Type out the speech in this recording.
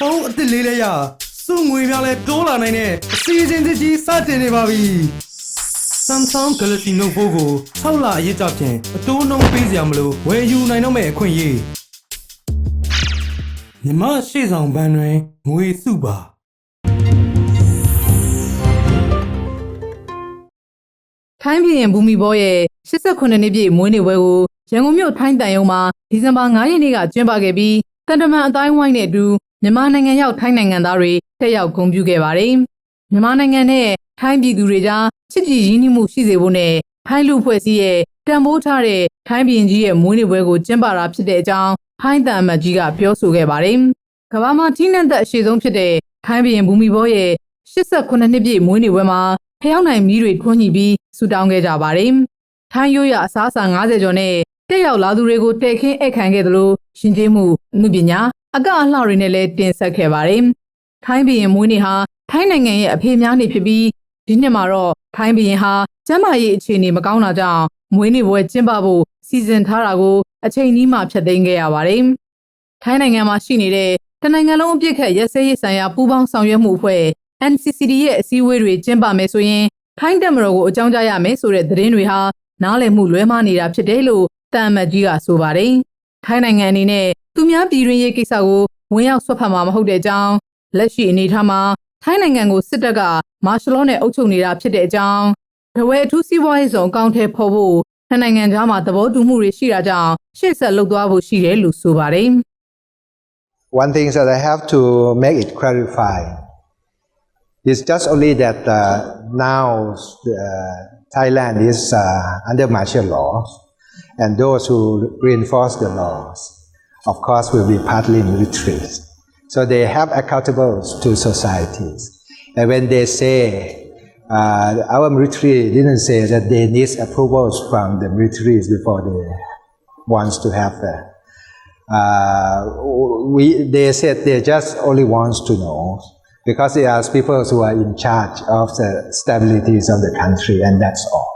ဖုန်းအစ်စ်လေးလေးရစုငွေများလဲတိုးလာနိုင်တဲ့အစီအစဉ်တစ်ကြီးစတင်နေပါပြီ Samsung Galaxy Note 4ကို6လအရေးကြဖြင့်အတိုးနှုန်းပေးစရာမလိုဝယ်ယူနိုင်တော့မယ့်အခွင့်အရေးမြမရှေ့ဆောင်ဘန်းတွင်ငွေစုပါထိုင်းပြည်ရင်ဘူမီဘောရဲ့89နှစ်ပြည့်မွေးနေ့ပွဲကိုရန်ကုန်မြို့ထိုင်းတန်ယုံမှာဒီဇင်ဘာ9ရက်နေ့ကကျင်းပခဲ့ပြီးတန်တမန်အတိုင်းဝိုင်းနဲ့အတူ မြန်မာနိုင်ငံရောက်ထိုင်းနိုင်ငံသားတွေတက်ရောက်ဂုဏ်ပြုခဲ့ပါတယ်။မြန်မာနိုင်ငံနဲ့ထိုင်းပြည်သူတွေကြားချစ်ကြည်ရင်းနှီးမှုရှိစေဖို့နဲ့ထိုင်းလူဖွဲ့စည်းရဲ့တန်ဖိုးထားတဲ့ထိုင်းပြည်ကြီးရဲ့မွေးနေ့ပွဲကိုကျင်းပတာဖြစ်တဲ့အကြောင်းထိုင်းတန်အမတ်ကြီးကပြောဆိုခဲ့ပါတယ်။ကမ္ဘာမှာကြီးနှံ့သက်အရှိဆုံးဖြစ်တဲ့ထိုင်းပြည်ရင်ဘူမီဘောရဲ့89နှစ်ပြည့်မွေးနေ့ပွဲမှာဖျောင်းနိုင်မီးတွေထွန်းညှိပြီးဆူတောင်းခဲ့ကြပါတယ်။ထိုင်းရိုးရအစားအစာ90ကျော်နဲ့တက်ရောက်လာသူတွေကိုတဲခင်းအိတ်ခံခဲ့သလိုရှင်ကျေးမှုအမှုပညာ အကအလှတွေနဲ့လည်းတင်ဆက်ခဲ့ပါတယ်။ထိုင်းပြည်ရင်မွေးနေ့ဟာထိုင်းနိုင်ငံရဲ့အဖေများနေ့ဖြစ်ပြီးဒီနှစ်မှာတော့ထိုင်းပြည်ရင်ဟာကျန်းမာရေးအခြေအနေမကောင်းတာကြောင့်မွေးနေ့ပွဲကျင်းပဖို့စီစဉ်ထားတာကိုအချိန်ကြီးမှဖျက်သိမ်းခဲ့ရပါတယ်။ထိုင်းနိုင်ငံမှာရှိနေတဲ့တနိုင်ငံလုံးအပြစ်ခတ်ရက်စဲရေးဆိုင်ရာပူးပေါင်းဆောင်ရွက်မှုအဖွဲ့ NCCD ရဲ့အစည်းအဝေးတွေကျင်းပမယ်ဆိုရင်ထိုင်းတက်မတော်ကိုအကြောင်းကြားရမယ်ဆိုတဲ့သတင်းတွေဟာနားလည်မှုလွဲမှားနေတာဖြစ်တယ်လို့တန်အမတ်ကြီးကဆိုပါတယ်။ထိုင်းနိုင်ငံအနေနဲ့ သူများပြည်တွင်းရေးကိစ္စကိုဝင်ရောက်ဆွတ်ဖက်မှာမဟုတ်တဲ့အကြောင်းလက်ရှိအနေအထားမှာထိုင်းနိုင်ငံကိုစစ်တပ်ကမာရှယ်လောနဲ့အုပ်ချုပ်နေတာဖြစ်တဲ့အကြောင်းဒဝဲအထူးစီးပွားရေးဆောင်အကောင့်ထဲဖော်ဖို့ထိုင်းနိုင်ငံသားမှာသဘောတူမှုတွေရှိတာကြောင့်ရှေ့ဆက်လုပ်သွားဖို့ရှိတယ်လို့ဆိုပါတယ်။ One thing that I have to make it clarify is just only that uh, now uh, Thailand is uh, under martial law, and those who reinforce the laws, of course, will be partly military. So they have accountable to societies. And when they say, uh, our military didn't say that they need approvals from the militaries before they wants to have the uh, we, they said they just only wants to know because they are people who are in charge of the stabilities of the country and that's all.